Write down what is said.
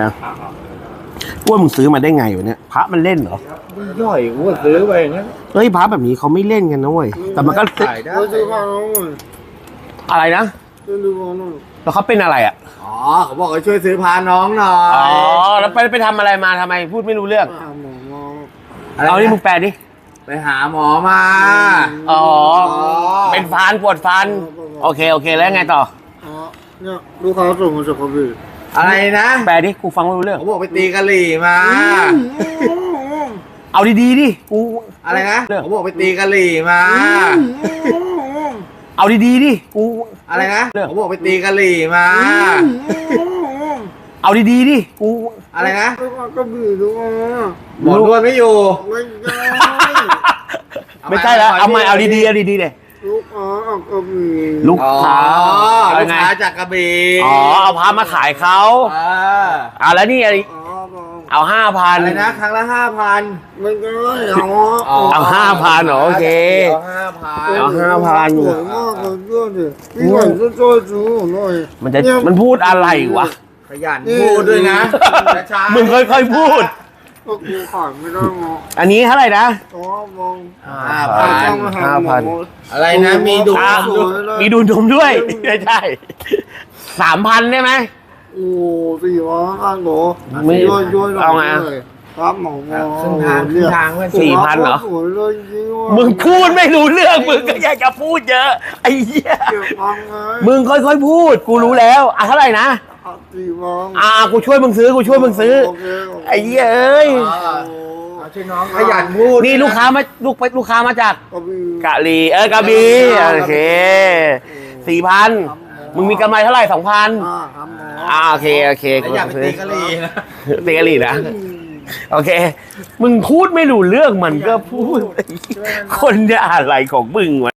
นะอ้วนมึงซื้อมาได้ไงวะเนี่ยพระมันเล่นเหรอย่อยอ้วนซื้อไปงั้นเฮ้ยพระแบบนี้เขาไม่เล่นกันนะเว้ยแต่มันก็ใส่ได้ซื้อมาแล้อะไรนะซื้อมาแล้วแล้วเขาเป็นอะไรอะอ๋อเขาบอกเขาช่วยซื้อพาน้องหน่อยอ๋อแล้วไปไปทำอะไรมาทำไมพูดไม่รู้เรื่องหมอมอเอานี่มึงแปลดิไปหาหมอมาอ๋อเป็นฟันปวดฟัน โอเคโอเคแล้วไงต่ออ๋อเนี่ยลูกค้าส่งมาจากคอมพิวอ อะไรนะแปลดิกูฟังไม่รู้เรื่อง เขาบอกไปตีกะหรี่มาเอาดีๆดิกูอะไรนะเรื่องเขาบอกไปตีกะหรี่มาเอาดีๆดิกูอะไรนะเรื่องเขาบอกไปตีกะหรี่มาเอาดีๆดิกูอะไรนะก็บีดูหมอด้วนไม่อยู่ไม่ใช่แล้วเอาใหม่เอาดีๆเอาดีๆเลยลูกอ๋อก็บีลูกอ๋อ เอาลูกค้าจากกระบี่อ๋อเอาพามาถ่ายเขาอ่าอ่าแล้วนี่อะไรอ๋อบอกเอาห้าพัน อะไนะครั้งละห้าพันมันก็เอาเอา5,000เหรอโอเค เอาห้าพันเอาห้าพันาห้วพี่นอยู่มันจะมันพูดอะไรวะ ขยันพูดด้วยนะช้ามึงค่อยๆพูด ก็กูขายไม่ได้หรอกอันนี้เท่าไหร่นะตัวมองห้าพันห้าพันอะไรนะ มีดูอะสวยเลยมีดูนมด้วย ไม่ใช่สามพันได้ไหม โอ้สี่ร้อยห้าโหลไม่ย่อยย่อยหน่เอาไงอะเลยครับหมอหมอครึ่งทางครึ่งทางเว้ยสี่พันเหรอสวยเลยจริงว่ะมึงพูดไม่รู้เรื่อง มึงก็อยากจะพูดเยอะ ไอ้เหี้ย เก็บฟังไงมึงค่อยๆพูด กูรู้แล้ว อะเท่าไหร่นะ สี่ฟังอ่ากูช่วยมึงซื้อกูช่วยมึงซื้อโเคโคไอ้เหี้ยเอ้ยเอาช่วยน้องขยันพูดนี่ลูกค้ามาลูกไปลูกค้ามาจากก็มีกะหรี่เออกะบีโอเคสี่พันมึงมีกำไรเท่าไหร่สองพันอ่าครับหมออ่าโอเคโอเคแล้วอยากไปตีกะหรี่นะตีกะหรี่นะ โอเค มึงพูดไม่รู้เรื่องมันก็พูด คนจะอะไรของมึงวะ